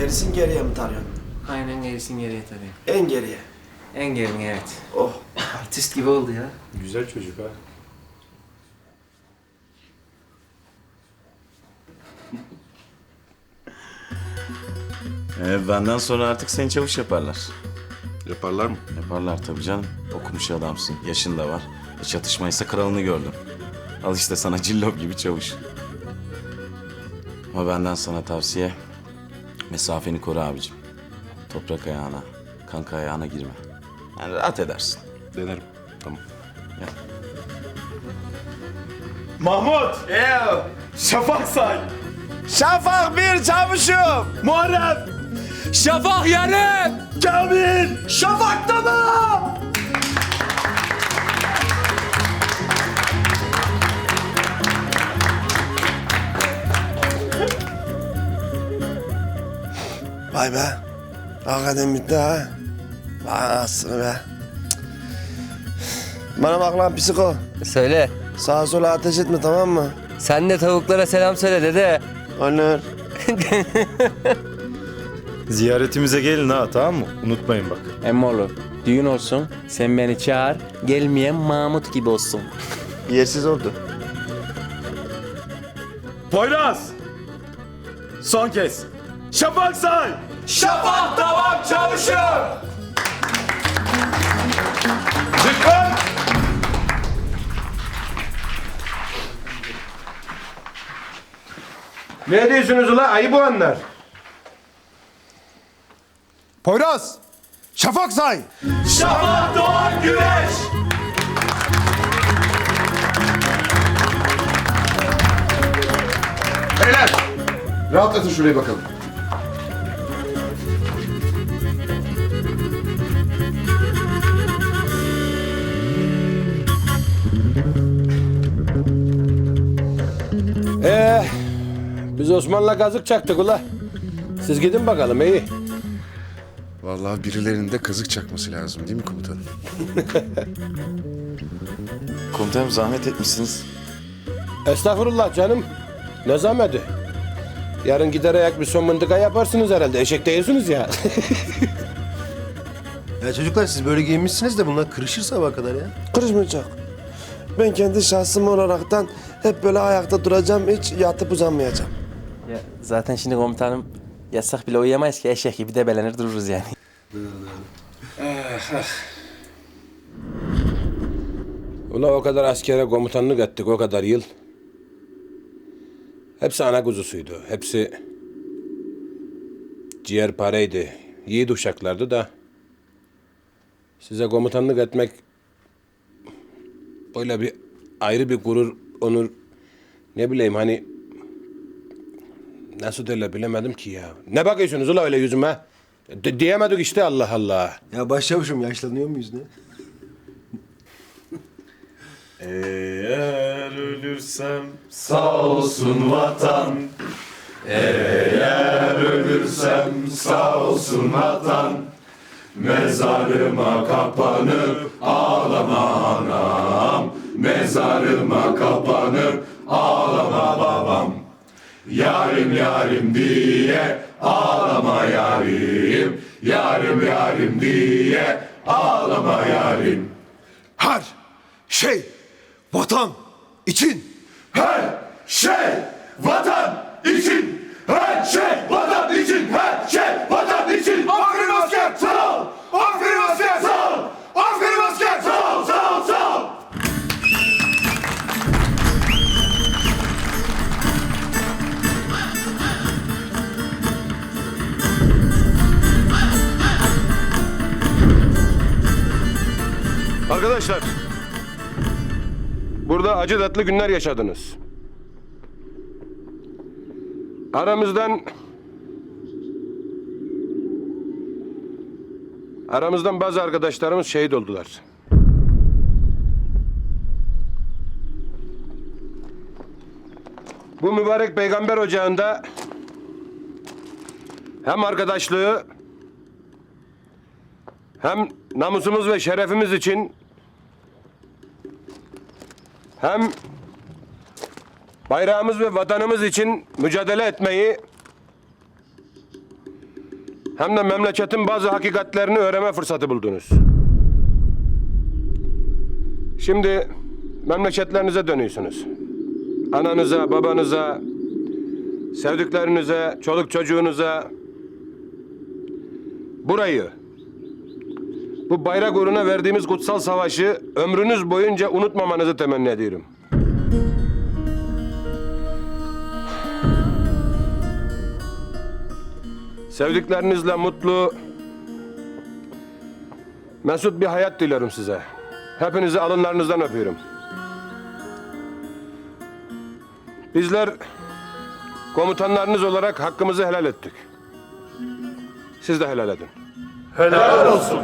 Gerisin geriye mi tarıyorsun? Aynen gerisin geriye tabii. En geriye. En gerin evet. Oh. Artist gibi oldu ya. Güzel çocuk ha. Ee, benden sonra artık seni çavuş yaparlar. Yaparlar mı? Yaparlar tabii canım. Okumuş adamsın. Yaşın da var. E, çatışmaysa kralını gördüm. Al işte sana cillop gibi çavuş. Ama benden sana tavsiye... Mesafeni koru abicim. Toprak ayağına, kanka ayağına girme. Yani rahat edersin. Denerim. Tamam. Mahmut! Eyo! Şafak say! Şafak bir çavuşum. Muharrem! Şafak yarım! Kamil! Şafak tamam! Vay be. Hakikaten bitti ha. Vay anasını be. Bana bak lan psiko. Söyle. Sağa sola ateş etme tamam mı? Sen de tavuklara selam söyle dede. Olur. Ziyaretimize gelin ha tamam mı? Unutmayın bak. Emmoğlu düğün olsun. Sen beni çağır. Gelmeyen Mahmut gibi olsun. Yersiz oldu. Poyraz! Son kez. Şafak say! Şafak tamam çavuşum! Zıkkın! Ne diyorsunuz ula ayı bu anlar? Poyraz! Şafak say! Şafak doğan güneş! Beyler! Rahatlatın şurayı bakalım. Biz Osman'la kazık çaktık ula. Siz gidin bakalım iyi. Vallahi birilerinin de kazık çakması lazım değil mi komutanım? Komutanım zahmet etmişsiniz. Estağfurullah canım. Ne zahmeti? Yarın gider ayak bir son mıntıka yaparsınız herhalde. Eşek değilsiniz ya. Ya çocuklar siz böyle giyinmişsiniz de bunlar kırışır sabaha kadar ya. Kırışmayacak. Ben kendi şahsım olaraktan hep böyle ayakta duracağım. Hiç yatıp uzanmayacağım. Ya zaten şimdi komutanım yasak bile uyuyamayız ki eşek gibi debelenir dururuz yani. Ula o kadar askere komutanlık ettik o kadar yıl. Hepsi ana kuzusuydu. Hepsi ciğer paraydı. Yiğit uşaklardı da size komutanlık etmek böyle bir ayrı bir gurur, onur ne bileyim hani nasıl derler bilemedim ki ya. Ne bakıyorsunuz ula öyle yüzüme? De- diyemedik işte Allah Allah. Ya başçavuşum yaşlanıyor muyuz ne? Eğer ölürsem sağ olsun vatan. Eğer ölürsem sağ olsun vatan. Mezarıma kapanıp ağlama anam. Mezarıma kapanıp ağlama babam. Yarim yarim diye ağlama yarim. Yarim yarim diye ağlama yarim. Her şey vatan için. Her şey vatan için. Her şey vatan için. Her şey vatan Arkadaşlar, burada acı tatlı günler yaşadınız. Aramızdan aramızdan bazı arkadaşlarımız şehit oldular. Bu mübarek peygamber ocağında hem arkadaşlığı hem namusumuz ve şerefimiz için hem bayrağımız ve vatanımız için mücadele etmeyi hem de memleketin bazı hakikatlerini öğrenme fırsatı buldunuz. Şimdi memleketlerinize dönüyorsunuz. Ananıza, babanıza, sevdiklerinize, çoluk çocuğunuza burayı, bu bayrak uğruna verdiğimiz kutsal savaşı ömrünüz boyunca unutmamanızı temenni ediyorum. Sevdiklerinizle mutlu, mesut bir hayat diliyorum size. Hepinizi alınlarınızdan öpüyorum. Bizler komutanlarınız olarak hakkımızı helal ettik. Siz de helal edin. Helal olsun.